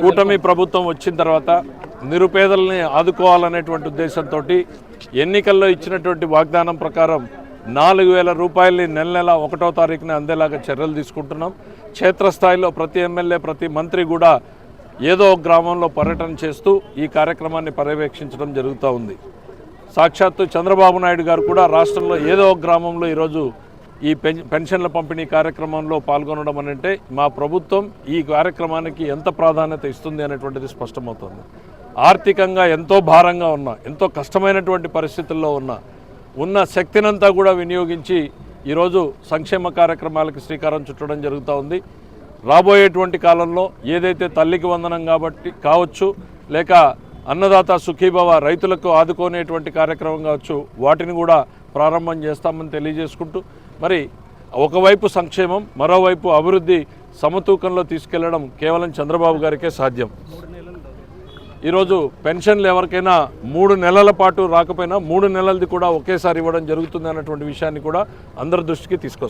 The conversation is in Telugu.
కూటమి ప్రభుత్వం వచ్చిన తర్వాత నిరుపేదల్ని ఆదుకోవాలనేటువంటి ఉద్దేశంతో ఎన్నికల్లో ఇచ్చినటువంటి వాగ్దానం ప్రకారం నాలుగు వేల రూపాయలని నెల నెల ఒకటో తారీఖున అందేలాగా చర్యలు తీసుకుంటున్నాం. క్షేత్రస్థాయిలో ప్రతి ఎమ్మెల్యే ప్రతి మంత్రి కూడా ఏదో ఒక గ్రామంలో పర్యటన చేస్తూ ఈ కార్యక్రమాన్ని పర్యవేక్షించడం జరుగుతూ ఉంది. సాక్షాత్తు చంద్రబాబు నాయుడు గారు కూడా రాష్ట్రంలో ఏదో ఒక గ్రామంలో ఈరోజు ఈ పెన్ పెన్షన్ల పంపిణీ కార్యక్రమంలో పాల్గొనడం అని అంటే మా ప్రభుత్వం ఈ కార్యక్రమానికి ఎంత ప్రాధాన్యత ఇస్తుంది అనేటువంటిది స్పష్టమవుతుంది. ఆర్థికంగా ఎంతో భారంగా ఉన్న ఎంతో కష్టమైనటువంటి పరిస్థితుల్లో ఉన్న ఉన్న శక్తినంతా కూడా వినియోగించి ఈరోజు సంక్షేమ కార్యక్రమాలకు శ్రీకారం చుట్టడం జరుగుతూ ఉంది. రాబోయేటువంటి కాలంలో ఏదైతే తల్లికి వందనం కాబట్టి కావచ్చు లేక అన్నదాత సుఖీభవ రైతులకు ఆదుకునేటువంటి కార్యక్రమం కావచ్చు వాటిని కూడా ప్రారంభం చేస్తామని తెలియజేసుకుంటూ మరి ఒకవైపు సంక్షేమం మరోవైపు అభివృద్ధి సమతూకంలో తీసుకెళ్ళడం కేవలం చంద్రబాబు గారికే సాధ్యం. ఈరోజు పెన్షన్లు ఎవరికైనా మూడు నెలల పాటు రాకపోయినా మూడు నెలలది కూడా ఒకేసారి ఇవ్వడం జరుగుతుంది అన్నటువంటి విషయాన్ని కూడా అందరి దృష్టికి తీసుకొస్తాం.